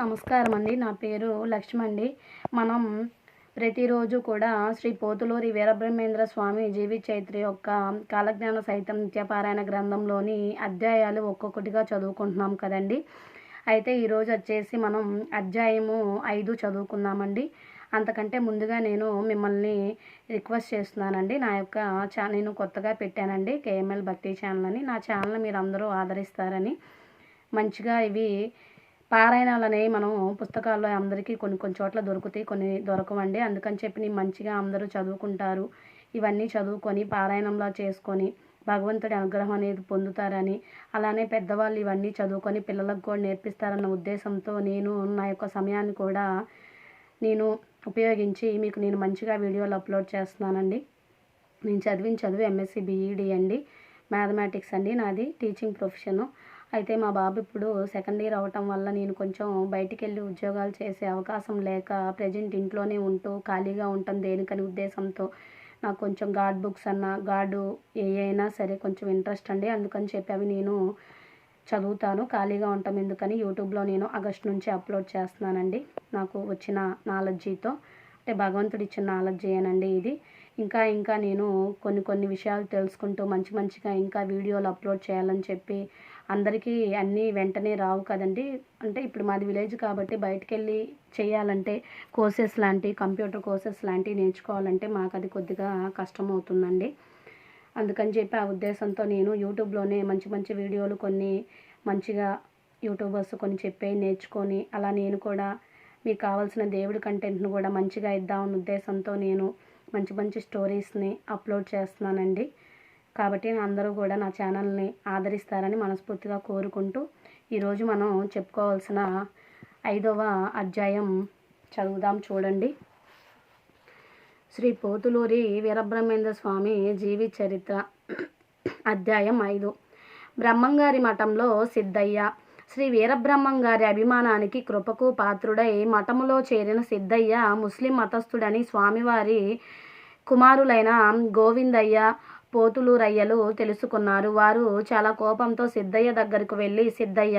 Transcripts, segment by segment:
నమస్కారం అండి నా పేరు లక్ష్మి అండి మనం ప్రతిరోజు కూడా శ్రీ పోతులూరి వీరబ్రహ్మేంద్ర స్వామి జీవి చైత్ర యొక్క కాలజ్ఞాన సైతం నిత్యపారాయణ గ్రంథంలోని అధ్యాయాలు ఒక్కొక్కటిగా చదువుకుంటున్నాం కదండి. అయితే ఈరోజు వచ్చేసి మనం అధ్యాయము ఐదు చదువుకుందామండి. అంతకంటే ముందుగా నేను మిమ్మల్ని రిక్వెస్ట్ చేస్తున్నానండి. నా యొక్క ఛా నేను కొత్తగా పెట్టానండి కేఎంఎల్ భక్తి ఛానల్ అని. నా ఛానల్ మీరు అందరూ ఆదరిస్తారని. మంచిగా ఇవి పారాయణాలనే మనం పుస్తకాల్లో అందరికీ కొన్ని కొన్ని చోట్ల దొరుకుతాయి కొన్ని దొరకవండి. అందుకని చెప్పి నేను మంచిగా అందరూ చదువుకుంటారు. ఇవన్నీ చదువుకొని పారాయణంలో చేసుకొని భగవంతుడి అనుగ్రహం అనేది పొందుతారని అలానే పెద్దవాళ్ళు ఇవన్నీ చదువుకొని పిల్లలకు కూడా నేర్పిస్తారన్న ఉద్దేశంతో నేను నా యొక్క సమయాన్ని కూడా నేను ఉపయోగించి మీకు నేను మంచిగా వీడియోలు అప్లోడ్ చేస్తున్నానండి. నేను చదివిన చదువు ఎంఎస్సి బీఈడి e. అండి. మ్యాథమెటిక్స్ అండి. నాది టీచింగ్ ప్రొఫెషను. అయితే మా బాబు ఇప్పుడు సెకండ్ ఇయర్ అవటం వల్ల నేను కొంచెం బయటికి వెళ్ళి ఉద్యోగాలు చేసే అవకాశం లేక ప్రజెంట్ ఇంట్లోనే ఉంటూ ఖాళీగా ఉంటాం దేనికని ఉద్దేశంతో. నాకు కొంచెం గాడ్ బుక్స్ అన్న గాడు ఏ అయినా సరే కొంచెం ఇంట్రెస్ట్ అండి. అందుకని చెప్పి అవి నేను చదువుతాను ఖాళీగా ఉంటాం. ఎందుకని యూట్యూబ్లో నేను ఆగస్ట్ నుంచి అప్లోడ్ చేస్తున్నానండి. నాకు వచ్చిన నాలెడ్జీతో అంటే భగవంతుడు ఇచ్చిన నాలెడ్జ్ ఇది. ఇంకా ఇంకా నేను కొన్ని కొన్ని విషయాలు తెలుసుకుంటూ మంచి మంచిగా ఇంకా వీడియోలు అప్లోడ్ చేయాలని చెప్పి అందరికీ అన్నీ వెంటనే రావు కదండి. అంటే ఇప్పుడు మాది విలేజ్ కాబట్టి బయటికి వెళ్ళి చేయాలంటే కోర్సెస్ లాంటి కంప్యూటర్ కోర్సెస్ లాంటివి నేర్చుకోవాలంటే మాకు అది కొద్దిగా కష్టం అవుతుందండి అందుకని చెప్పి ఆ ఉద్దేశంతో నేను యూట్యూబ్లోనే మంచి మంచి వీడియోలు కొన్ని మంచిగా యూట్యూబర్స్ కొన్ని చెప్పే నేర్చుకొని అలా నేను కూడా మీకు కావాల్సిన దేవుడి కంటెంట్ను కూడా మంచిగా ఇద్దామన్న ఉద్దేశంతో నేను మంచి మంచి స్టోరీస్ని అప్లోడ్ చేస్తున్నానండి. కాబట్టి అందరూ కూడా నా ఛానల్ని ఆదరిస్తారని మనస్ఫూర్తిగా కోరుకుంటూ ఈరోజు మనం చెప్పుకోవాల్సిన ఐదవ అధ్యాయం చదువుదాం చూడండి. శ్రీ పోతులూరి వీరబ్రహ్మేంద్ర స్వామి జీవి చరిత్ర అధ్యాయం ఐదు. బ్రహ్మంగారి మఠంలో సిద్ధయ్య. శ్రీ వీరబ్రహ్మం గారి అభిమానానికి కృపకు పాత్రుడై మఠములో చేరిన సిద్ధయ్య ముస్లిం మతస్థుడని స్వామివారి కుమారులైన గోవిందయ్య పోతులు రయ్యలు తెలుసుకున్నారు. వారు చాలా కోపంతో సిద్ధయ్య దగ్గరకు వెళ్ళి సిద్ధయ్య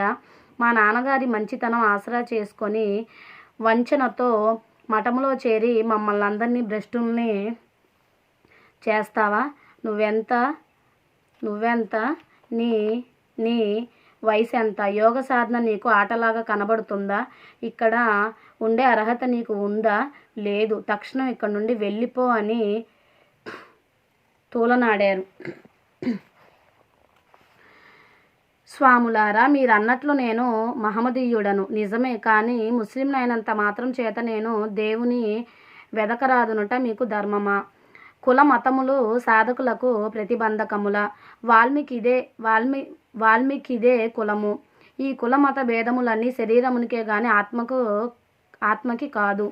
మా నాన్నగారి మంచితనం ఆసరా చేసుకొని వంచనతో మఠంలో చేరి మమ్మల్ని అందరినీ భ్రష్టుల్ని చేస్తావా? నువ్వెంత నువ్వెంత నీ నీ వయసు ఎంత యోగ సాధన నీకు ఆటలాగా కనబడుతుందా? ఇక్కడ ఉండే అర్హత నీకు ఉందా? లేదు. తక్షణం ఇక్కడ నుండి వెళ్ళిపో అని తోలనాడారు. స్వాములారా మీరన్నట్లు నేను మహమ్మదీయుడను. నిజమే కానీ ముస్లింనైనంత మాత్రం చేత నేను దేవుని వెదకరాదునుట మీకు ధర్మమా? కుల మతములు సాధకులకు ప్రతిబంధకముల. వాల్మీకిదే వాల్మీ వాల్మీకిదే కులము. ఈ కుల మత భేదములన్నీ శరీరమునికే గాని ఆత్మకు ఆత్మకి కాదు.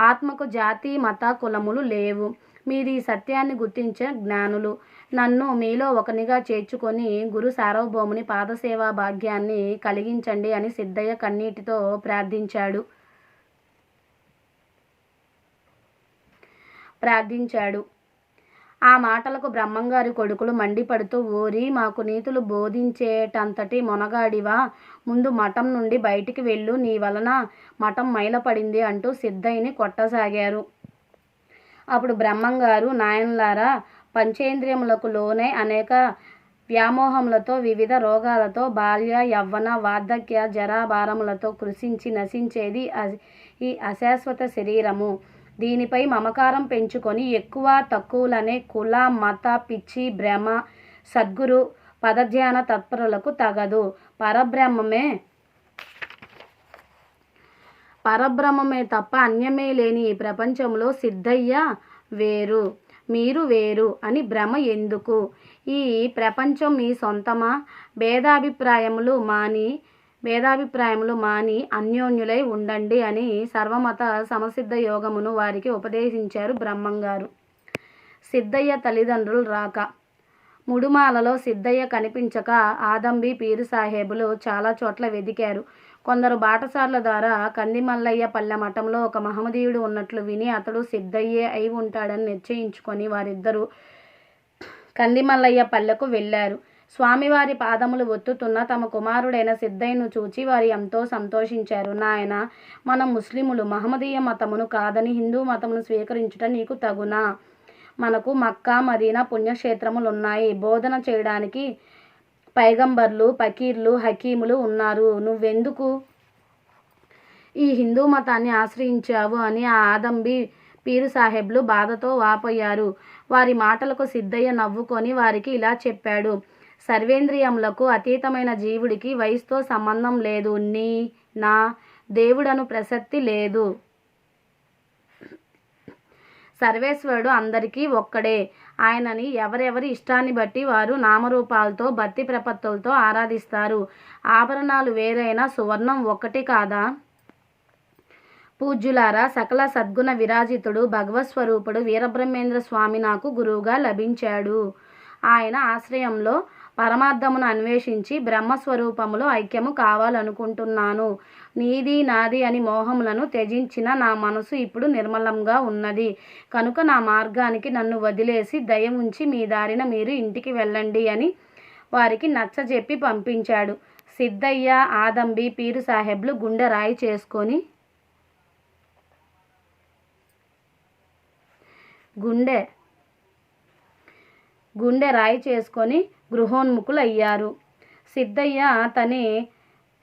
ఆత్మకు జాతి మత కులములు లేవు. మీరు ఈ సత్యాన్ని గుర్తించే జ్ఞానులు. నన్ను మీలో ఒకనిగా చేర్చుకొని గురు సార్వభౌముని పాదసేవా భాగ్యాన్ని కలిగించండి అని సిద్ధయ్య కన్నీటితో ప్రార్థించాడు. ప్రార్థించాడు. ఆ మాటలకు బ్రహ్మంగారి కొడుకులు మండిపడుతూ ఓరి మాకు నీతులు బోధించేటంతటి మొనగాడివా? ముందు మఠం నుండి బయటికి వెళ్ళు నీ వలన మఠం మైలపడింది అంటూ సిద్ధయ్యని కొట్టసాగారు. అప్పుడు బ్రహ్మంగారు నాయనలారా పంచేంద్రియములకు లోనే అనేక వ్యామోహములతో వివిధ రోగాలతో బాల్య యవ్వన వార్ధక్య జరాభారములతో కృషించి నశించేది ఈ అశాశ్వత శరీరము. దీనిపై మమకారం పెంచుకొని ఎక్కువ తక్కువలనే కుల మత పిచ్చి భ్రమ సద్గురు పదధ్యాన తత్పరులకు తగదు. పరబ్రహ్మమే పరబ్రహ్మమే తప్ప అన్యమే లేని ఈ ప్రపంచంలో సిద్ధయ్య వేరు మీరు వేరు అని భ్రమ ఎందుకు? ఈ ప్రపంచం మీ సొంతమా? భేదాభిప్రాయములు మాని భేదాభిప్రాయములు మాని అన్యోన్యులై ఉండండి అని సర్వమత సమసిద్ధ యోగమును వారికి ఉపదేశించారు బ్రహ్మంగారు. సిద్ధయ్య తల్లిదండ్రులు రాక ముడుమాలలో సిద్ధయ్య కనిపించక ఆదంబి పీరు సాహేబులు చాలా చోట్ల వెదికారు. కొందరు బాటసార్ల ద్వారా కందిమల్లయ్య పల్లె మఠంలో ఒక మహమదీయుడు ఉన్నట్లు విని అతడు సిద్ధయ్యే అయి ఉంటాడని నిశ్చయించుకొని వారిద్దరూ కందిమల్లయ్య పల్లెకు వెళ్ళారు. స్వామివారి పాదములు ఒత్తుతున్న తమ కుమారుడైన సిద్ధయ్యను చూచి వారు ఎంతో సంతోషించారు. నాయన మనం ముస్లిములు మహమ్మదీయ మతమును కాదని హిందూ మతమును స్వీకరించుట నీకు తగునా? మనకు మక్కా మదీనా పుణ్యక్షేత్రములు ఉన్నాయి బోధన చేయడానికి పైగంబర్లు పకీర్లు హకీములు ఉన్నారు. నువ్వెందుకు ఈ హిందూ మతాన్ని ఆశ్రయించావు అని ఆ ఆదంబి పీరు సాహెబ్లు బాధతో వాపోయారు. వారి మాటలకు సిద్ధయ్య నవ్వుకొని వారికి ఇలా చెప్పాడు. సర్వేంద్రియములకు అతీతమైన జీవుడికి వయసుతో సంబంధం లేదు. నీ నా దేవుడను ప్రసక్తి లేదు. సర్వేశ్వరుడు అందరికీ ఒక్కడే. ఆయనని ఎవరెవరి ఇష్టాన్ని బట్టి వారు నామరూపాలతో భక్తి ప్రపత్తులతో ఆరాధిస్తారు. ఆభరణాలు వేరైనా సువర్ణం ఒక్కటి కాదా? పూజ్యులారా సకల సద్గుణ విరాజితుడు భగవత్స్వరూపుడు వీరబ్రహ్మేంద్ర స్వామి నాకు గురువుగా లభించాడు. ఆయన ఆశ్రయంలో పరమార్థమును అన్వేషించి బ్రహ్మస్వరూపములో ఐక్యము కావాలనుకుంటున్నాను. నీది నాది అని మోహములను త్యజించిన నా మనసు ఇప్పుడు నిర్మలంగా ఉన్నది. కనుక నా మార్గానికి నన్ను వదిలేసి దయ ఉంచి మీ దారిన మీరు ఇంటికి వెళ్ళండి అని వారికి నచ్చజెప్పి పంపించాడు. సిద్ధయ్య ఆదంబి పీరు సాహెబ్లు గుండె రాయి చేసుకొని గుండె గుండె రాయి చేసుకొని గృహోన్ముఖులయ్యారు. సిద్ధయ్య తని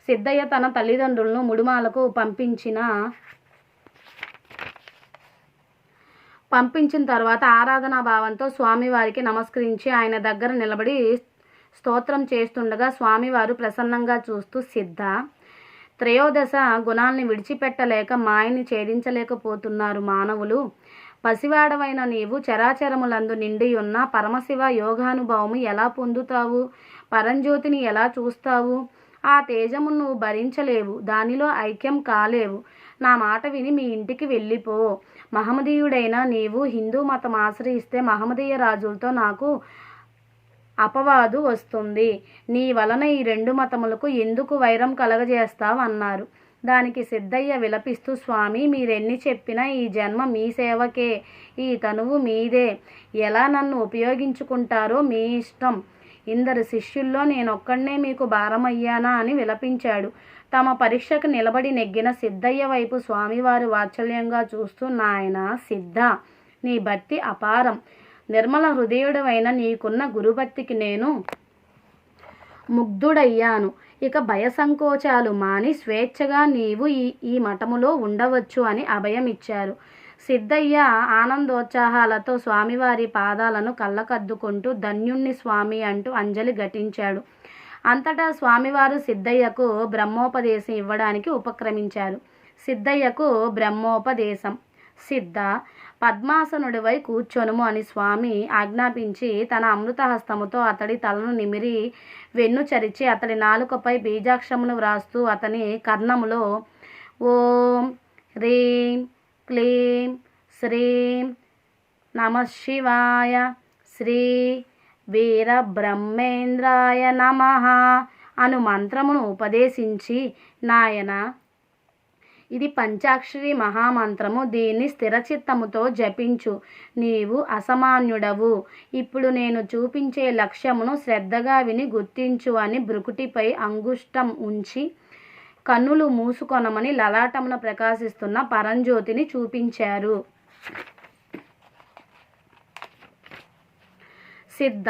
సిద్ధయ్య తన తల్లిదండ్రులను ముడుమాలకు పంపించిన పంపించిన తర్వాత ఆరాధనా భావంతో స్వామివారికి నమస్కరించి ఆయన దగ్గర నిలబడి స్తోత్రం చేస్తుండగా స్వామివారు ప్రసన్నంగా చూస్తూ సిద్ధ త్రయోదశ గుణాల్ని విడిచిపెట్టలేక మాయని ఛేదించలేకపోతున్నారు మానవులు. పసివాడవైన నీవు చరాచరములందు నిండి ఉన్న పరమశివ యోగానుభవము ఎలా పొందుతావు? పరంజ్యోతిని ఎలా చూస్తావు? ఆ తేజమును నువ్వు భరించలేవు దానిలో ఐక్యం కాలేవు. నా మాట విని మీ ఇంటికి వెళ్ళిపో. మహమ్మదీయుడైన నీవు హిందూ మతం ఆశ్రయిస్తే మహమ్మదీయ రాజులతో నాకు అపవాదు వస్తుంది. నీ వలన ఈ రెండు మతములకు ఎందుకు వైరం కలగజేస్తావు? అన్నారు. దానికి సిద్ధయ్య విలపిస్తూ స్వామి మీరెన్ని చెప్పినా ఈ జన్మ మీ సేవకే. ఈ తనువు మీదే. ఎలా నన్ను ఉపయోగించుకుంటారో మీ ఇష్టం. ఇందరు శిష్యుల్లో నేనొక్కడనే మీకు భారమయ్యానా అని విలపించాడు. తమ పరీక్షకు నిలబడి నెగ్గిన సిద్ధయ్య వైపు స్వామివారు వాత్సల్యంగా చూస్తూ నాయన సిద్ధ నీ భక్తి అపారం. నిర్మల హృదయుడవైన నీకున్న గురుభక్తికి నేను ముగ్ధుడయ్యాను. ఇక భయ సంకోచాలు మాని స్వేచ్ఛగా నీవు ఈ ఈ మఠములో ఉండవచ్చు అని అభయం ఇచ్చారు సిద్ధయ్య ఆనందోత్సాహాలతో స్వామివారి పాదాలను కళ్ళకద్దుకుంటూ ధన్యుణ్ణి స్వామి అంటూ అంజలి ఘటించాడు. అంతటా స్వామివారు సిద్ధయ్యకు బ్రహ్మోపదేశం ఇవ్వడానికి ఉపక్రమించారు. సిద్ధయ్యకు బ్రహ్మోపదేశం. సిద్ధ పద్మాసనుడివై కూర్చొనుము అని స్వామి ఆజ్ఞాపించి తన అమృతహస్తముతో అతడి తలను నిమిరి వెన్ను చరిచి అతడి నాలుకపై బీజాక్షమును వ్రాస్తూ అతని కర్ణములో ఓం రీం క్లీం శ్రీం నమ శివాయ శ్రీ వీరబ్రహ్మేంద్రాయ నమ అను మంత్రమును ఉపదేశించి నాయన ఇది పంచాక్షరి మహామంత్రము. దీన్ని స్థిరచిత్తముతో జపించు. నీవు అసమాన్యుడవు. ఇప్పుడు నేను చూపించే లక్ష్యమును శ్రద్ధగా విని గుర్తించు అని బ్రుకుటిపై అంగుష్టం ఉంచి కన్నులు మూసుకొనమని లలాటమున ప్రకాశిస్తున్న పరంజ్యోతిని చూపించారు. సిద్ధ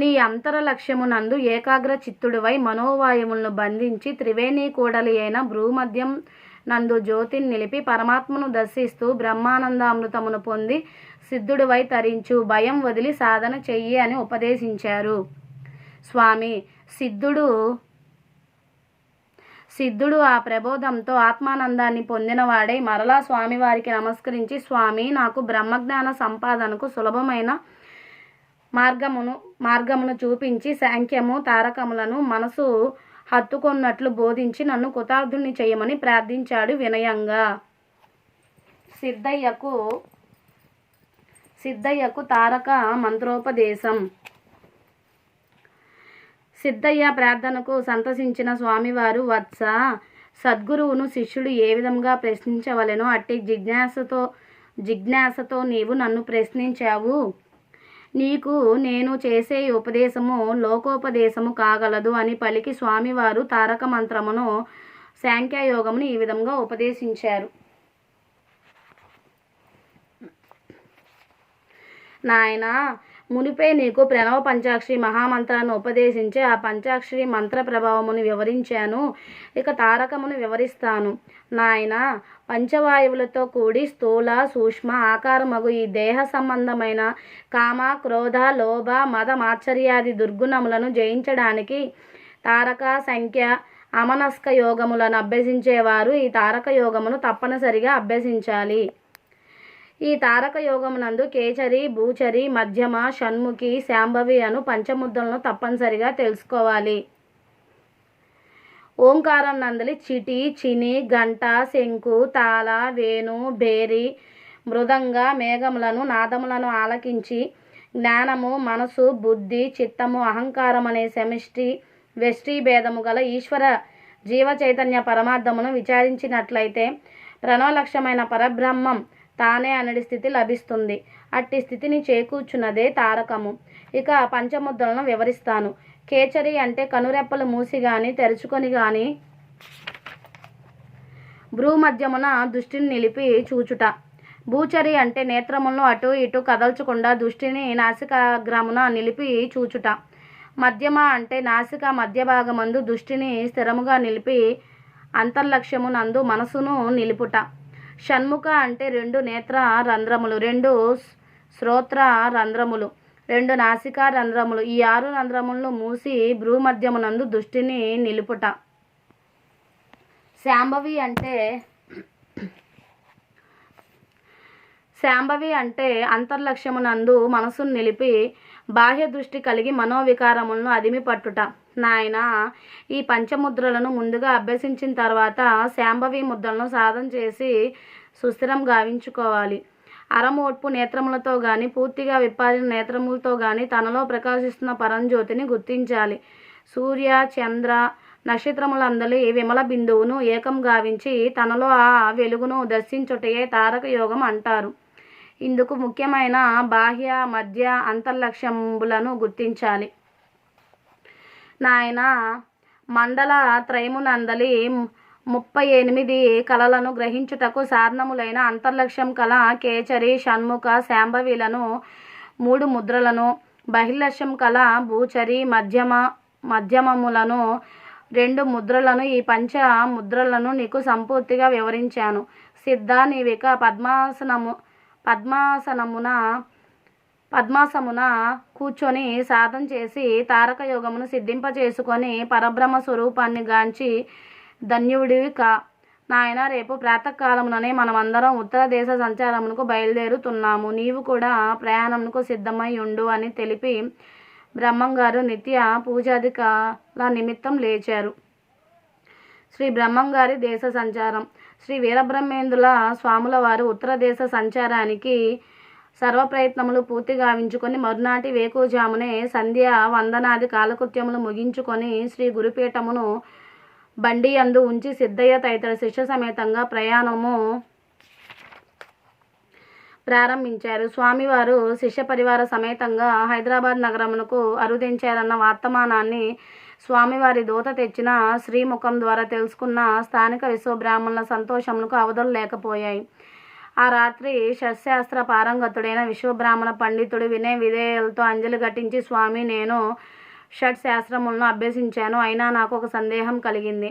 నీ అంతర లక్ష్యమునందు ఏకాగ్ర చిత్తుడివై మనోవాయువులను బంధించి త్రివేణి కూడలి అయిన భ్రూమధ్యం నందు జ్యోతిని నిలిపి పరమాత్మను దర్శిస్తూ బ్రహ్మానందామృతమును పొంది సిద్ధుడివై తరించు భయం వదిలి సాధన చెయ్యి అని ఉపదేశించారు. స్వామి సిద్ధుడు సిద్ధుడు ఆ ప్రబోధంతో ఆత్మానందాన్ని పొందినవాడై మరలా స్వామివారికి నమస్కరించి స్వామి నాకు బ్రహ్మజ్ఞాన సంపాదనకు సులభమైన మార్గమును మార్గమును చూపించి సాంఖ్యము తారకములను మనసు హత్తుకొన్నట్లు బోధించి నన్ను కృతార్థుని చేయమని ప్రార్థించాడు వినయంగా. సిద్ధయ్యకు సిద్ధయ్యకు తారక మంత్రోపదేశం. సిద్ధయ్య ప్రార్థనకు సంతసించిన స్వామివారు వత్స! సద్గురువును శిష్యుడు ఏ విధంగా ప్రశ్నించవలెనో అట్టి జిజ్ఞాసతో జిజ్ఞాసతో నీవు నన్ను ప్రశ్నించావు. నీకు నేను చేసే ఉపదేశము లోకోపదేశము కాగలదు అని పలికి స్వామివారు తారక మంత్రమును సాంఖ్యయోగమును ఈ విధంగా ఉపదేశించారు. నాయనా మునిపే నీకు ప్రణవ పంచాక్షరి మహామంత్రాన్ని ఉపదేశించి ఆ పంచాక్షరి మంత్ర ప్రభావమును వివరించాను. ఇక తారకమును వివరిస్తాను. నాయన పంచవాయువులతో కూడి స్థూల సూక్ష్మ ఆకారమగు ఈ దేహ సంబంధమైన కామ క్రోధ లోభ మద మాత్సర్యాది దుర్గుణములను జయించడానికి తారక సంఖ్య అమనస్క యోగములను అభ్యసించేవారు ఈ తారక యోగమును తప్పనిసరిగా అభ్యసించాలి. ఈ తారక యోగమునందు కేచరి భూచరి మధ్యమ షణ్ముఖి శాంభవి అను పంచముద్రలను తప్పనిసరిగా తెలుసుకోవాలి. ఓంకారం నందలి చిటి చిని గంట శంకు తాళ వేణు బేరి మృదంగ మేఘములను నాదములను ఆలకించి జ్ఞానము మనసు బుద్ధి చిత్తము అహంకారం అనే సెమిష్టి వెష్టి భేదము గల ఈశ్వర జీవ చైతన్య పరమార్థమును విచారించినట్లయితే ప్రణవలక్ష్యమైన పరబ్రహ్మం తానే అనడి స్థితి లభిస్తుంది. అట్టి స్థితిని చేకూర్చున్నదే తారకము. ఇక పంచముద్రలను వివరిస్తాను. కేచరి అంటే కనురెప్పలు మూసి కానీ తెరుచుకొని కానీ భ్రూమధ్యమున దృష్టిని నిలిపి చూచుట. భూచరి అంటే నేత్రములను అటు ఇటు కదల్చకుండా దృష్టిని నాసికాగ్రమున నిలిపి చూచుట. మధ్యమ అంటే నాసిక మధ్య భాగమందు దృష్టిని స్థిరముగా నిలిపి అంతర్లక్ష్యమునందు మనసును నిలుపుట. షణ్ముఖ అంటే రెండు నేత్ర రంధ్రములు రెండు శ్రోత్ర రంధ్రములు రెండు నాసికా రంధ్రములు. ఈ ఆరు రంధ్రములను మూసి భ్రూమధ్యమునందు దృష్టిని నిలుపుట. శాంభవి అంటే శాంభవి అంటే అంతర్లక్ష్యమునందు మనసును నిలిపి బాహ్య దృష్టి కలిగి మనోవికారములను అదిమి పట్టుట నాయన ఈ పంచముద్రలను ముందుగా అభ్యసించిన తర్వాత శాంభవి ముద్రలను సాధన చేసి సుస్థిరం గావించుకోవాలి. అరమోడ్పు నేత్రములతో గాని పూర్తిగా విప్పారిన నేత్రములతో గాని తనలో ప్రకాశిస్తున్న పరంజ్యోతిని గుర్తించాలి. సూర్య చంద్ర నక్షత్రములందలి విమల బిందువును ఏకం గావించి తనలో ఆ వెలుగును దర్శించుటయే తారక యోగం అంటారు. ఇందుకు ముఖ్యమైన బాహ్య మధ్య అంతర్లక్ష్యంబులను గుర్తించాలి. నాయన మండల త్రయమునందలి ముప్పై ఎనిమిది కళలను గ్రహించుటకు సాధనములైన అంతర్లక్ష్యం కళ కేచరి షణ్ముఖ శాంభవిలను మూడు ముద్రలను బహిర్లక్ష్యం కళ భూచరి మధ్యమ మధ్యమములను రెండు ముద్రలను ఈ పంచ ముద్రలను నీకు సంపూర్తిగా వివరించాను. సిద్ధ నీవిక పద్మాసనము పద్మాసనమున పద్మాసమున కూర్చొని సాధన చేసి తారక యోగమును సిద్ధింపచేసుకొని పరబ్రహ్మ స్వరూపాన్ని గాంచి ధన్యుడివి కా. నాయన రేపు ప్రాతకాలముననే మనమందరం ఉత్తర దేశ సంచారమునకు బయలుదేరుతున్నాము. నీవు కూడా ప్రయాణమునకు సిద్ధమై ఉండు అని తెలిపి బ్రహ్మంగారు నిత్య పూజాధికాల నిమిత్తం లేచారు. శ్రీ బ్రహ్మంగారి దేశ సంచారం. శ్రీ వీరబ్రహ్మేంద్రుల స్వాముల వారు ఉత్తర దేశ సంచారానికి సర్వ ప్రయత్నములు పూర్తి గావించుకొని మరునాటి వేకుజామునే సంధ్య వందనాది కాలకృత్యములు ముగించుకొని శ్రీ గురుపీఠమును బండి అందు ఉంచి సిద్ధయ్య తదితర శిష్య సమేతంగా ప్రయాణము ప్రారంభించారు. స్వామివారు శిష్య పరివార సమేతంగా హైదరాబాద్ నగరమునకు అరుదించారన్న వర్తమానాన్ని స్వామివారి దూత తెచ్చిన శ్రీముఖం ద్వారా తెలుసుకున్న స్థానిక విశ్వబ్రాహ్మణుల సంతోషములకు అవధులు లేకపోయాయి. ఆ రాత్రి షట్శాస్త్ర పారంగతుడైన విశ్వబ్రాహ్మణ పండితుడు వినయ విధేయులతో అంజలి ఘటించి స్వామి నేను షట్ శాస్త్రములను అభ్యసించాను. అయినా నాకు ఒక సందేహం కలిగింది.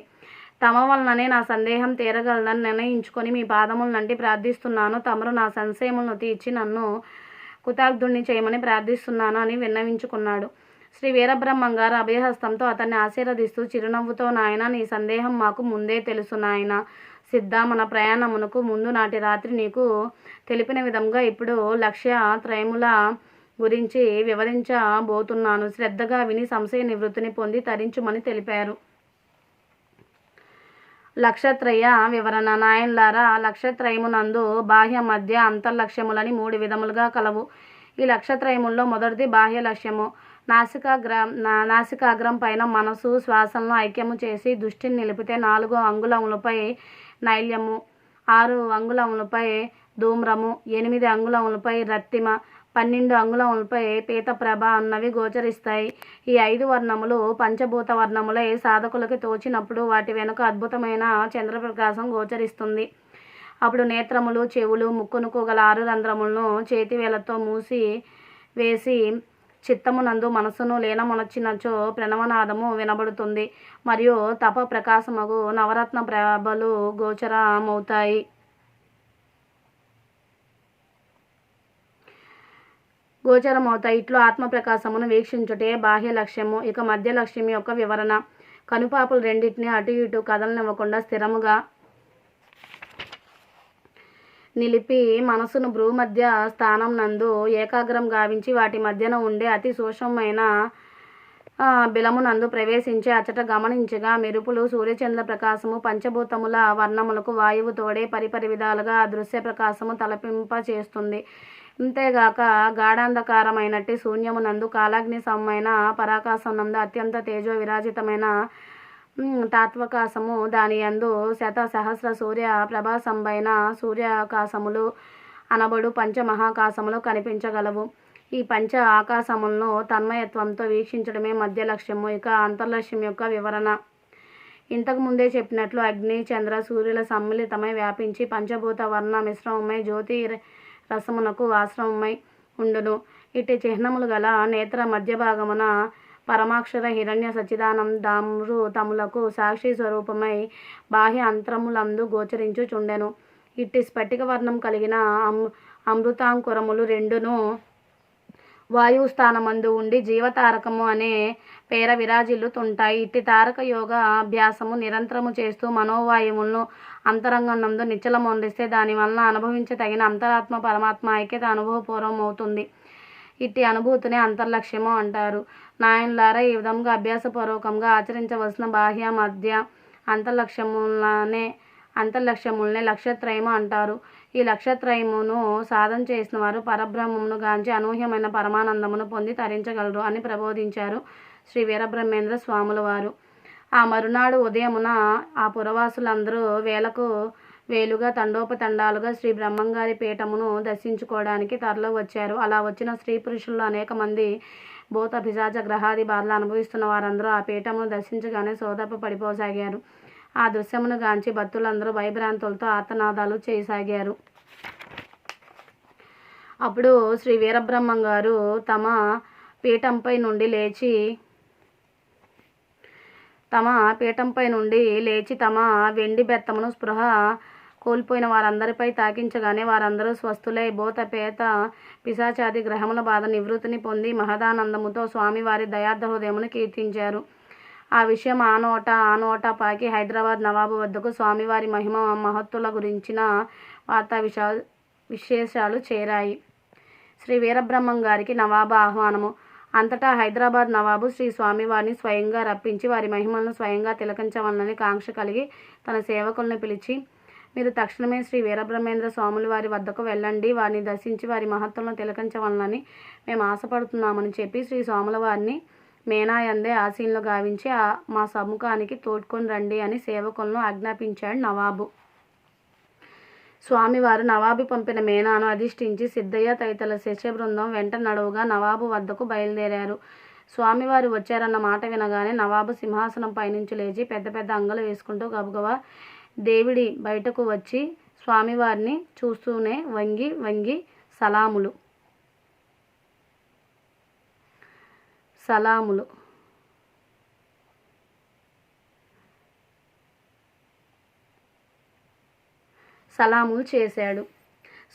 తమ వలననే నా సందేహం తీరగలదని నిర్ణయించుకొని మీ పాదముల నంటి ప్రార్థిస్తున్నాను. తమరు నా సంశయములను తీర్చి నన్ను కుతాగ్ధుణ్ణి చేయమని ప్రార్థిస్తున్నాను అని విన్నవించుకున్నాడు. శ్రీ వీరబ్రహ్మం గారు అభయహస్తంతో అతన్ని ఆశీర్వదిస్తూ చిరునవ్వుతో నాయన నీ సందేహం మాకు ముందే తెలుసు నాయన. సిద్ధ మన ప్రయాణమునకు ముందు నాటి రాత్రి నీకు తెలిపిన విధంగా ఇప్పుడు లక్ష్య త్రయముల గురించి వివరించబోతున్నాను. శ్రద్ధగా విని సంశయ నివృత్తిని పొంది తరించుమని తెలిపారు. లక్షత్రయ వివరణ. నాయన్లారా లక్షత్రయమునందు బాహ్య మధ్య అంతర్లక్ష్యములని మూడు విధములుగా కలవు. ఈ లక్షత్రయముల్లో మొదటిది బాహ్య లక్ష్యము. నాసికాగ్ర నాసికాగ్రం పైన మనసు శ్వాసలను ఐక్యము చేసి దృష్టిని నిలిపితే నాలుగు అంగుళములపై నైల్యము. ఆరు అంగుళములపై ధూమ్రము ఎనిమిది అంగుళములపై రత్తిమ పన్నెండు అంగుళములపై పీతప్రభ అన్నవి గోచరిస్తాయి. ఈ ఐదు వర్ణములు పంచభూత వర్ణములై సాధకులకి తోచినప్పుడు వాటి వెనుక అద్భుతమైన చంద్రప్రకాశం గోచరిస్తుంది. అప్పుడు నేత్రములు చెవులు ముక్కునుకు గల ఆరు రంధ్రములను చేతివేలతో మూసి వేసి చిత్తమునందు మనసును లీనమునొచ్చినచో ప్రణవనాదము వినబడుతుంది. మరియు తప ప్రకాశముగు నవరత్న ప్రభలు గోచరమవుతాయి. గోచరమవుతాయి. ఇట్లు ఆత్మప్రకాశమును వీక్షించుటే బాహ్య లక్ష్యము ఇక మధ్య లక్ష్యం యొక్క వివరణ. కనుపాపులు రెండింటిని అటు ఇటు కదలనివ్వకుండా స్థిరముగా నిలిపి మనసును భ్రూ మధ్య స్థానం నందు ఏకాగ్రం గావించి వాటి మధ్యన ఉండే అతి సూక్ష్మమైన బిలమునందు ప్రవేశించి అచట గమనించగా మెరుపులు సూర్యచంద్ర ప్రకాశము పంచభూతముల వర్ణములకు వాయువు తోడే పరిపరి విధాలుగా దృశ్య ప్రకాశము తలపింప చేస్తుంది అంతేగాక గాఢాంధకారమైనట్టి శూన్యమునందు కాలాగ్ని సమమైన పరాకాశం నందు అత్యంత తేజో విరాజితమైన తాత్వకాశము దాని యందు శత సహస్ర సూర్య ప్రభాసంబైన సూర్యాకాశములు అనబడు పంచమహాకాశములు కనిపించగలవు. ఈ పంచ ఆకాశములను తన్మయత్వంతో వీక్షించడమే మధ్య లక్ష్యము ఇక అంతర్లక్ష్యం యొక్క వివరణ. ఇంతకు ముందే చెప్పినట్లు అగ్ని చంద్ర సూర్యుల సమ్మిళితమై వ్యాపించి పంచభూత వర్ణ మిశ్రమమై జ్యోతి రసమునకు ఆశ్రమమై ఉండును. ఇటు చిహ్నములు గల నేత్ర మధ్య భాగమున పరమాక్షర హిరణ్య సచ్చిదానందామృ తములకు సాక్షి స్వరూపమై బాహ్య అంతరములందు గోచరించుచుండెను ఇట్టి స్ఫటిక వర్ణం కలిగిన అమ్ అమృతాంకురములు రెండును వాయుస్థానమందు ఉండి జీవతారకము అనే పేర విరాజిల్లుతుంటాయి ఇట్టి తారక యోగ అభ్యాసము నిరంతరము చేస్తూ మనోవాయువులను అంతరంగనందు నిచ్చలమొందిస్తే దానివలన అనుభవించదగిన అనుభవించ తగిన అంతరాత్మ పరమాత్మ ఐక్యత అనుభవపూర్వం అవుతుంది ఇట్టి అనుభూతిని అంతర్లక్ష్యము అంటారు. నాయనలారా ఈ విధంగా అభ్యాసపూర్వకంగా ఆచరించవలసిన బాహ్య మధ్య అంతర్లక్ష్యములనే అంతర్లక్ష్యములనే లక్ష్యత్రయము అంటారు. ఈ లక్ష్యత్రయమును సాధన చేసిన వారు పరబ్రహ్మమును గాంచి అనూహ్యమైన పరమానందమును పొంది తరించగలరు అని ప్రబోధించారు శ్రీ వీరబ్రహ్మేంద్ర స్వాముల వారు. ఆ మరునాడు ఉదయమున ఆ పురవాసులందరూ వేలకు వేలుగా తండోపతండాలుగా శ్రీ బ్రహ్మంగారి పీఠమును దర్శించుకోవడానికి తరలి వచ్చారు. అలా వచ్చిన స్త్రీ పురుషుల్లో అనేక మంది భూత పిశాచ గ్రహాది బాధలు అనుభవిస్తున్న వారందరూ ఆ పీఠమును దర్శించగానే సోదప పడిపోసాగారు. ఆ దృశ్యమును గాంచి భక్తులందరూ భయభ్రాంతులతో ఆర్తనాదాలు చేయసాగారు. అప్పుడు శ్రీ వీరబ్రహ్మం గారు తమ పీఠంపై నుండి లేచి తమ పీఠంపై నుండి లేచి తమ వెండి బెత్తమును స్పృహ కోల్పోయిన వారందరిపై తాకించగానే వారందరూ స్వస్థులై భూత పేత పిశాచాది గ్రహముల బాధ నివృత్తిని పొంది మహదానందముతో స్వామివారి దయార్థ హృదయమును కీర్తించారు. ఆ విషయం ఆనోట ఆనోట పాకి హైదరాబాద్ నవాబు వద్దకు స్వామివారి మహిమ మహత్తుల గురించిన వార్తా విషా విశేషాలు చేరాయి. శ్రీ వీరబ్రహ్మం గారికి నవాబు ఆహ్వానము. అంతటా హైదరాబాద్ నవాబు శ్రీ స్వామివారిని స్వయంగా రప్పించి వారి మహిమలను స్వయంగా తిలకించవలనని కాంక్ష కలిగి తన సేవకులను పిలిచి మీరు తక్షణమే శ్రీ వీరబ్రహ్మేంద్ర స్వాముల వారి వద్దకు వెళ్ళండి. వారిని దర్శించి వారి మహత్వంలో తిలకించవలనని మేము ఆశపడుతున్నామని చెప్పి శ్రీ స్వాముల వారిని మేనాయందే ఆశీనులు గావించి మా సముఖానికి తోడ్కొని రండి అని సేవకులను ఆజ్ఞాపించాడు నవాబు. స్వామివారు నవాబు పంపిన మేనాను అధిష్ఠించి సిద్ధయ్య తదితరుల శిష్య బృందం వెంట నడువుగా నవాబు వద్దకు బయలుదేరారు. స్వామివారు వచ్చారన్న మాట వినగానే నవాబు సింహాసనం పైనుంచి లేచి పెద్ద పెద్ద అంగలు వేసుకుంటూ గబగబా దేవుడి బయటకు వచ్చి స్వామివారిని చూస్తూనే వంగి వంగి సలాములు. సలాములు. సలాములు చేశాడు.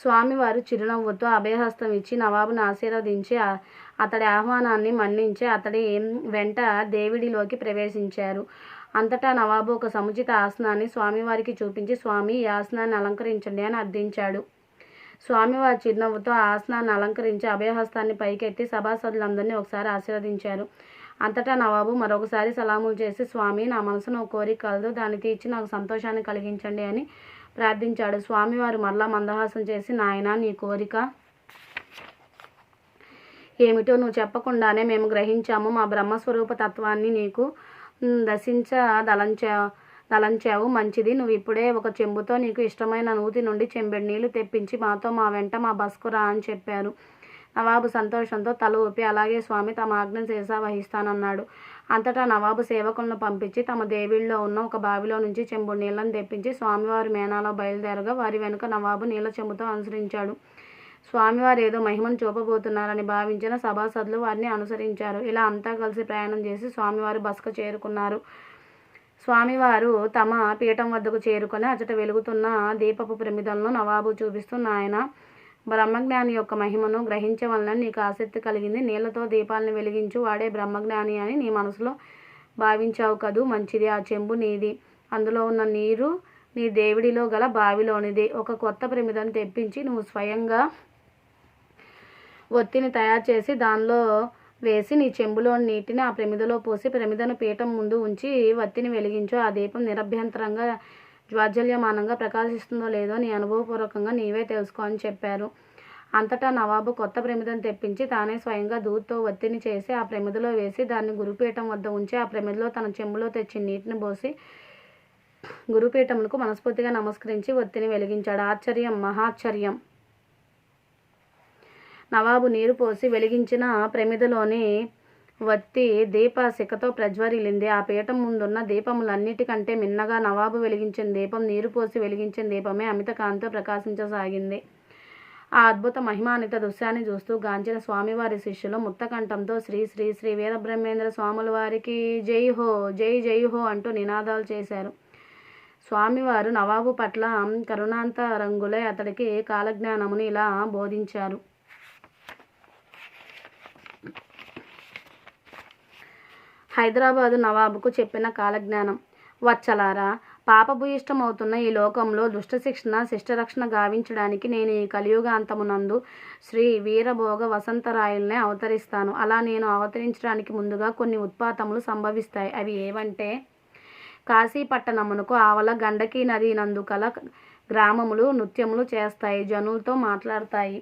స్వామివారు చిరునవ్వుతో అభయహస్తం ఇచ్చి నవాబును ఆశీర్వదించి అతడి ఆహ్వానాన్ని మన్నించి అతడి వెంట దేవుడిలోకి ప్రవేశించారు. అంతటా నవాబు ఒక సముచిత ఆసనాన్ని స్వామివారికి చూపించి స్వామి ఈ ఆసనాన్ని అలంకరించండి అని అర్థించాడు. స్వామివారి చిరునవ్వుతో ఆ ఆసనాన్ని అలంకరించి అభయహస్తాన్ని పైకెత్తి సభాసదులందరినీ ఒకసారి ఆశీర్వదించారు. అంతటా నవాబు మరొకసారి సలాములు చేసి స్వామి నా మనసును ఒక కోరిక కలదు. దాన్ని తీర్చి నాకు సంతోషాన్ని కలిగించండి అని ప్రార్థించాడు. స్వామివారు మరలా మందహాసం చేసి నాయన నీ కోరిక ఏమిటో నువ్వు చెప్పకుండానే మేము గ్రహించాము. మా బ్రహ్మస్వరూప తత్వాన్ని నీకు దశించ దలంచా దలంచావు మంచిది. నువ్వు ఇప్పుడే ఒక చెంబుతో నీకు ఇష్టమైన నూతి నుండి చెంబెడు నీళ్ళు తెప్పించి మాతో మా వెంట మా బస్కు రా అని చెప్పారు. నవాబు సంతోషంతో తల ఊపి అలాగే స్వామి తమ ఆజ్ఞ శేషా వహిస్తానన్నాడు. అంతటా నవాబు సేవకులను పంపించి తమ దేవిళ్ళలో ఉన్న ఒక బావిలో నుంచి చెంబు నీళ్ళను తెప్పించి స్వామివారి మేనాలో బయలుదేరగా వారి వెనుక నవాబు నీళ్ళ చెంబుతో అనుసరించాడు. స్వామివారు ఏదో మహిమను చూపబోతున్నారని భావించిన సభాసదులు వారిని అనుసరించారు. ఇలా అంతా కలిసి ప్రయాణం చేసి స్వామివారు బస్కు చేరుకున్నారు. స్వామివారు తమ పీఠం వద్దకు చేరుకొని అచట వెలుగుతున్న దీపపు ప్రమిదలను నవాబు చూపిస్తూ నాయన బ్రహ్మజ్ఞాని యొక్క మహిమను గ్రహించవలన నీకు ఆసక్తి కలిగింది. నీళ్ళతో దీపాలను వెలిగించు. వాడే బ్రహ్మజ్ఞాని అని నీ మనసులో భావించావు కదూ. మంచిది. ఆ చెంబు నీది. అందులో ఉన్న నీరు నీ దేవుడిలో గల బావిలోనిది. ఒక కొత్త ప్రమిదను తెప్పించి నువ్వు స్వయంగా ఒత్తిని తయారు చేసి దానిలో వేసి నీ చెంబులో నీటిని ఆ ప్రమిదలో పోసి ప్రమిదను పీఠం ముందు ఉంచి వత్తిని వెలిగించు. ఆ దీపం నిరభ్యంతరంగా జ్వాజల్యమానంగా ప్రకాశిస్తుందో లేదో నీ అనుభవపూర్వకంగా నీవే తెలుసుకో అని చెప్పారు. అంతటా నవాబు కొత్త ప్రమిదను తెప్పించి తానే స్వయంగా దూత్తో ఒత్తిని చేసి ఆ ప్రమిదలో వేసి దాన్ని గురుపీఠం వద్ద ఉంచి ఆ ప్రమిదలో తన చెంబులో తెచ్చి నీటిని పోసి గురుపీఠమునకు మనస్ఫూర్తిగా నమస్కరించి ఒత్తిని వెలిగించాడు. ఆశ్చర్యం మహాశ్చర్యం. నవాబు నీరు పోసి వెలిగించిన ప్రమిదలోని వత్తి దీపశిఖతో ప్రజ్వరిలింది. ఆ పీఠం ముందున్న దీపములన్నిటికంటే మిన్నగా నవాబు వెలిగించిన దీపం నీరు పోసి వెలిగించిన దీపమే అమిత కాంతితో ప్రకాశించసాగింది. ఆ అద్భుత మహిమాన్విత దృశ్యాన్ని చూస్తూ గాంచిన స్వామివారి శిష్యులు ముక్తకంఠంతో శ్రీ శ్రీ శ్రీ వీరబ్రహ్మేంద్ర స్వాముల వారికి జై హో జై జై హో అంటూ నినాదాలు చేశారు. స్వామివారు నవాబు పట్ల కరుణాంత రంగులే అతడికి కాలజ్ఞానముని ఇలా బోధించారు. హైదరాబాదు నవాబుకు చెప్పిన కాలజ్ఞానం. వచ్చలారా పాపభూయిష్టమవుతున్న ఈ లోకంలో దుష్టశిక్షణ శిష్టరక్షణ గావించడానికి నేను ఈ కలియుగాంతమునందు శ్రీ వీరభోగ వసంతరాయల్నే అవతరిస్తాను. అలా నేను అవతరించడానికి ముందుగా కొన్ని ఉత్పాతములు సంభవిస్తాయి. అవి ఏవంటే కాశీపట్టణమునకు ఆవల గండకీ నది నందు కల గ్రామములు నృత్యములు చేస్తాయి జనులతో మాట్లాడతాయి.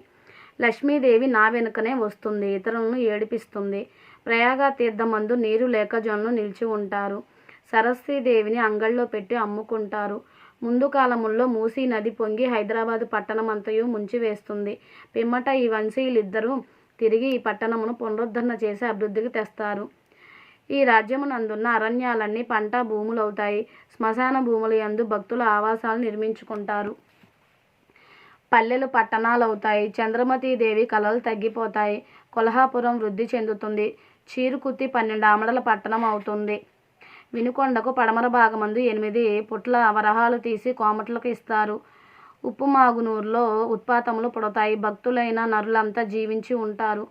లక్ష్మీదేవి నా వెనుకనే వస్తుంది ఇతరులను ఏడిపిస్తుంది. ప్రయాగ తీర్థమందు నీరు లేక జనులు నిలిచి ఉంటారు. సరస్వీదేవిని అంగళ్ళలో పెట్టి అమ్ముకుంటారు. ముందు కాలముల్లో మూసీ నది పొంగి హైదరాబాదు పట్టణమంతయు ముంచివేస్తుంది. పిమ్మట ఈ వంశీయులిద్దరూ తిరిగి ఈ పట్టణమును పునరుద్ధరణ చేసి అభివృద్ధికి తెస్తారు. ఈ రాజ్యమునందున్న అరణ్యాలన్నీ పంట భూములవుతాయి. శ్మశాన భూముల యందు భక్తుల ఆవాసాలు నిర్మించుకుంటారు. పల్లెలు పట్టణాలు అవుతాయి చంద్రమతీదేవి కళలు తగ్గిపోతాయి. కొల్హాపురం వృద్ధి చెందుతుంది. చీరుకుత్తి పన్నెండు ఆమడల పట్టణం అవుతుంది. వినుకొండకు పడమర భాగమందు ఎనిమిది పుట్ల వరహాలు తీసి కోమట్లకు ఇస్తారు. ఉప్పుమాగునూరులో ఉత్పాతములు పుడతాయి. భక్తులైన నరులంతా జీవించి ఉంటారు.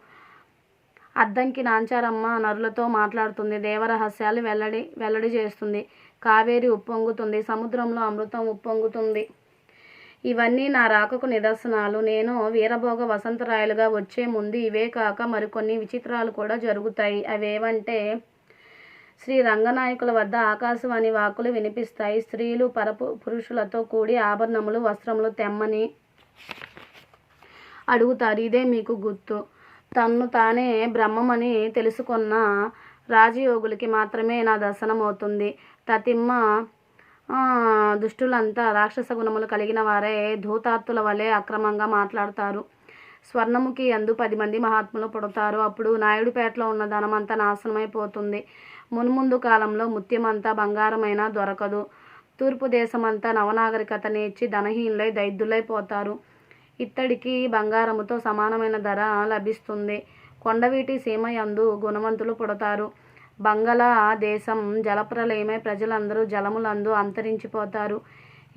అద్దంకి నాంచారమ్మ నరులతో మాట్లాడుతుంది. దేవరహస్యాలు వెల్లడి వెల్లడి చేస్తుంది. కావేరి ఉప్పొంగుతుంది. సముద్రంలో అమృతం ఉప్పొంగుతుంది. ఇవన్నీ నా రాకకు నిదర్శనాలు. నేను వీరభోగ వసంతరాయలుగా వచ్చే ముందు ఇవే కాక మరికొన్ని విచిత్రాలు కూడా జరుగుతాయి. అవేవంటే శ్రీ రంగనాయకుల వద్ద ఆకాశవాణి వాకులు వినిపిస్తాయి. స్త్రీలు పరపు పురుషులతో కూడి ఆభరణములు వస్త్రములు తెమ్మని అడుగుతారు. ఇదే మీకు గుర్తు. తన్ను తానే బ్రహ్మమని తెలుసుకున్న రాజయోగులకి మాత్రమే నా దర్శనం అవుతుంది తతిమ్మ దుష్టులంతా రాక్షస గుణములు కలిగిన వారే ధూతార్తుల వలె అక్రమంగా మాట్లాడతారు. స్వర్ణముఖి అందు పది మంది మహాత్ములు పుడతారు. అప్పుడు నాయుడుపేటలో ఉన్న ధనమంతా నాశనమైపోతుంది. మున్ముందు కాలంలో ముత్యమంతా బంగారమైనా దొరకదు. తూర్పు దేశమంతా నవనాగరికత నేర్చి ధనహీనులై దైద్యులైపోతారు ఇత్తడికి బంగారముతో సమానమైన ధర లభిస్తుంది. కొండవీటి సీమ యందు గుణవంతులు పుడతారు. బంగళా దేశం జలప్రలయమై ప్రజలందరూ జలములందు అంతరించిపోతారు.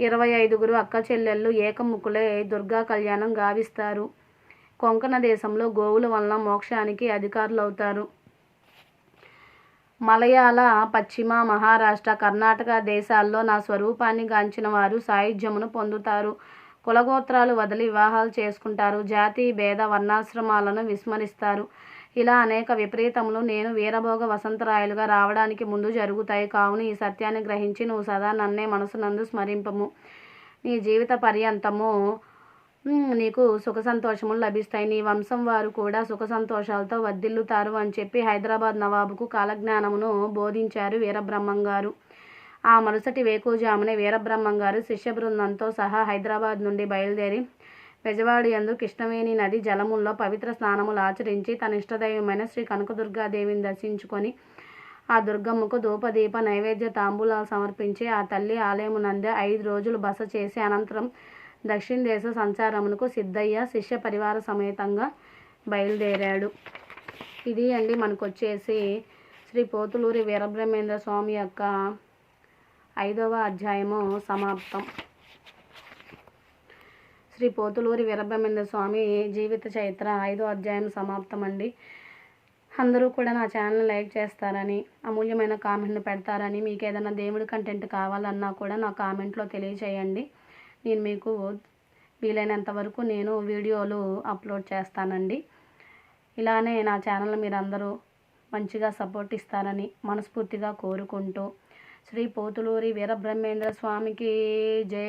ఇరవై ఐదుగురు అక్క చెల్లెళ్ళు ఏకముఖులై దుర్గా కళ్యాణం గావిస్తారు. కొంకణ దేశంలో గోవుల వలన మోక్షానికి అధికారులవుతారు. మలయాళ పశ్చిమ మహారాష్ట్ర కర్ణాటక దేశాల్లో నా స్వరూపాన్ని గాంచిన వారు సాయుధ్యమును పొందుతారు. కులగోత్రాలు వదిలి వివాహాలు చేసుకుంటారు. జాతి భేద వర్ణాశ్రమాలను విస్మరిస్తారు. ఇలా అనేక విపరీతములు నేను వీరభోగ వసంతరాయలుగా రావడానికి ముందు జరుగుతాయి. కావున ఈ సత్యాన్ని గ్రహించి నువ్వు సదా నన్నే మనసునందు స్మరింపము. నీ జీవిత పర్యంతము నీకు సుఖ సంతోషములు లభిస్తాయి. నీ వంశం వారు కూడా సుఖ సంతోషాలతో వర్ధిల్లుతారు అని చెప్పి హైదరాబాద్ నవాబుకు కాలజ్ఞానమును బోధించారు వీరబ్రహ్మం గారు ఆ మరుసటి వేకుజామునే వీరబ్రహ్మం గారు శిష్య బృందంతో సహా హైదరాబాద్ నుండి బయలుదేరి పెజవాడు యందు కృష్ణవేణి నది జలముల్లో పవిత్ర స్నానములు ఆచరించి తన ఇష్టదైవమైన శ్రీ కనకదుర్గాదేవిని దర్శించుకొని ఆ దుర్గమ్మకు ధూపదీప నైవేద్య తాంబూలాలు సమర్పించి ఆ తల్లి ఆలయమునందే ఐదు రోజులు బస చేసి అనంతరం దక్షిణ దేశ సంచారమునకు సిద్ధయ్య శిష్య పరివార సమేతంగా బయలుదేరాడు. ఇది అండి మనకు వచ్చేసి శ్రీ పోతులూరి వీరబ్రహ్మేంద్ర స్వామి యొక్క ఐదవ అధ్యాయము సమాప్తం. శ్రీ పోతులూరి వీరబ్రహ్మేంద్ర స్వామి జీవిత చరిత్ర ఐదో అధ్యాయం సమాప్తం అండి అందరూ కూడా నా ఛానల్ లైక్ చేస్తారని అమూల్యమైన కామెంట్ని పెడతారని మీకు ఏదైనా దేవుడి కంటెంట్ కావాలన్నా కూడా నా కామెంట్లో తెలియచేయండి. నేను మీకు వీలైనంత వరకు నేను వీడియోలు అప్లోడ్ చేస్తానండి. ఇలానే నా ఛానల్ మీరందరూ మంచిగా సపోర్ట్ ఇస్తారని మనస్ఫూర్తిగా కోరుకుంటూ శ్రీ పోతులూరి వీరబ్రహ్మేంద్ర స్వామికి జై.